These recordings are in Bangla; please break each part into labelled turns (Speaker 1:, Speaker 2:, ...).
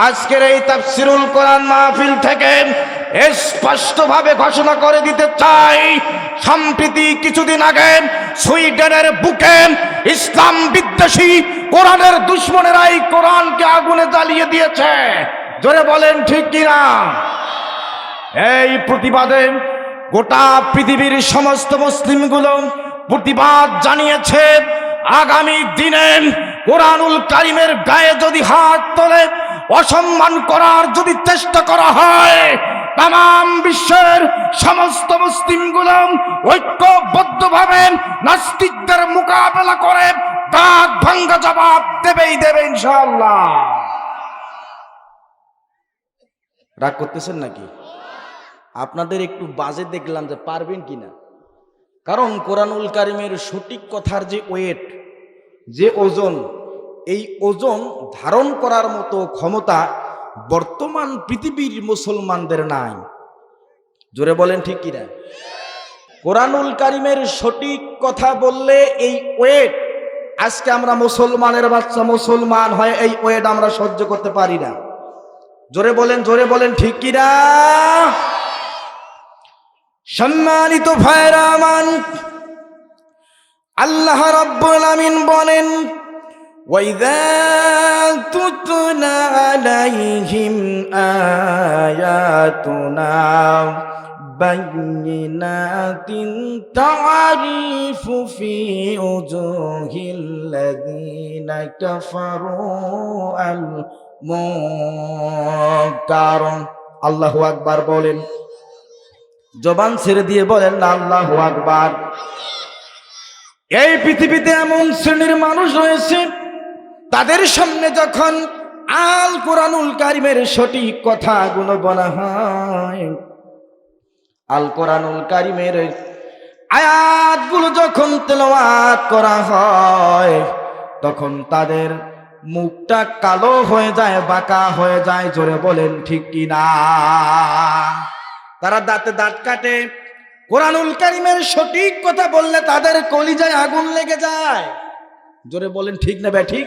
Speaker 1: আজকের এই তাফসিরুল কোরআন মাহফিল থেকে স্পষ্টভাবে ঘোষণা করে দিতে চাই, সম্প্রীতি কিছুদিন আগে সুইডেনের বুকে ইসলাম বিদ্বেষী কোরআনের দুশ্মনেরাই কোরআনকে আগুনে জ্বালিয়ে দিয়েছে। জোরে বলেন ঠিক কিনা? এই প্রতিবাদে গোটা পৃথিবীর সমস্ত মুসলিমগুলো প্রতিবাদ জানিয়েছে, আগামী দিনে কোরআনুল কারিমের গায়ে যদি হাত তোলে অসম্মান করার যদি চেষ্টা করা হয় তাম বিশ্বের সমস্ত মুসলিম মুসলিমগুলো ঐক্যবদ্ধভাবে নাস্তিকদের মোকাবেলা করে দাঁত ভাঙ্গা জবাব দেবেই দেবে ইনশাআল্লাহ। রাগ করতেছেন নাকি? আপনাদের একটু বাজে দেখলাম যে পারবেন কিনা। কারণ কোরআনুল কারিমের সঠিক কথার যে ওয়েট, যে ওজন এই ওজন ধারণ করার মতো ক্ষমতা বর্তমান পৃথিবীর মুসলমানদের নাই। জোরে বলেন ঠিক কিনা? কোরআনুল কারিমের সঠিক কথা বললে এই ওয়েট, আজকে আমরা মুসলমানের বাচ্চা মুসলমান হয় এই ওয়েট আমরা সহ্য করতে পারি না। জোরে বলেন জোরে বলেন ঠিক কিনা? সম্মানিত ভাইরামান আল্লাহ রাব্বুল আমিন বলেন وَإِذَا تُتْلَى عَلَيْهِمْ آيَاتُنَا بَيِّنَاتٍ تَعْرِفُ فِي وُجُوهِ الَّذِينَ كَفَرُوا الْمُنكَرَ আল্লাহু আকবার বলেন জবান ছেড়ে দিয়ে বলেন না আল্লাহ আকবার এই পৃথিবীতে এমন শ্রেণীর মানুষ রয়েছে তাদের সামনে যখন আল কোরআনুল কারিমের সঠিক কথাগুলো বলা হয়, আল কোরআনুল কারিমের আয়াতগুলো যখন তেলাওয়াত করা হয়, তখন তাদের মুখটা কালো হয়ে যায়, বাঁকা হয়ে যায়, জোরে বলেন ঠিক কিনা তারা দাঁতে দাঁত কাটে। কোরআনুল কারিমের সঠিক কথা বললে তাদের কলিজায় আগুন লেগে যায়। জোরে বলেন ঠিক না বে ঠিক?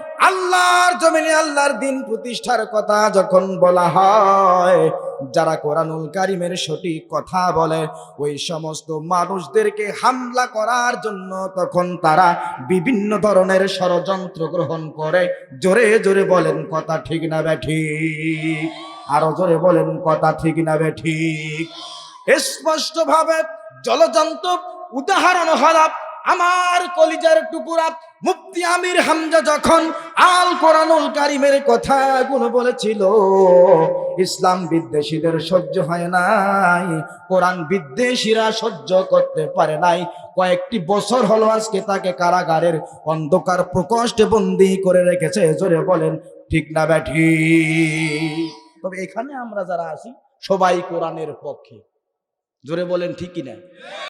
Speaker 1: আল্লাহর জমিনে আল্লাহর দিন প্রতিষ্ঠার কথা যখন বলা হয়, যারা কোরআনুল কারিমের সঠিক কথা বলে, ওই সমস্ত মানুষদেরকে হামলা করার জন্য তখন তারা বিভিন্ন ধরনের ষড়যন্ত্র গ্রহণ করে। জোরে জোরে বলেন, কথা ঠিক না ঠিক? আরও জোরে বলেন, কথা ঠিক না ঠিক? স্পষ্ট ভাবে জলযন্ত্র উদাহরণ হলাপ আমার কলিজার টুকুরা মুফতি আমির হামজা যখন আল কোরআনুল কারিমের কথাগুলো বলেছিল, ইসলাম বিদ্বেষীদের সহ্য হয় নাই, কোরআন বিদ্বেষীরা সহ্য করতে পারে নাই। কয়েকটি বছর হলো আজকে তাকে কারাগারের অন্ধকার প্রকোষ্ঠে বন্দি করে রেখেছে, জোরে বলেন, ঠিক না ব্যাঠি? তবে এখানে আমরা যারা আছি, সবাই কোরআনের পক্ষে। জোরে বলেন ঠিক কিনা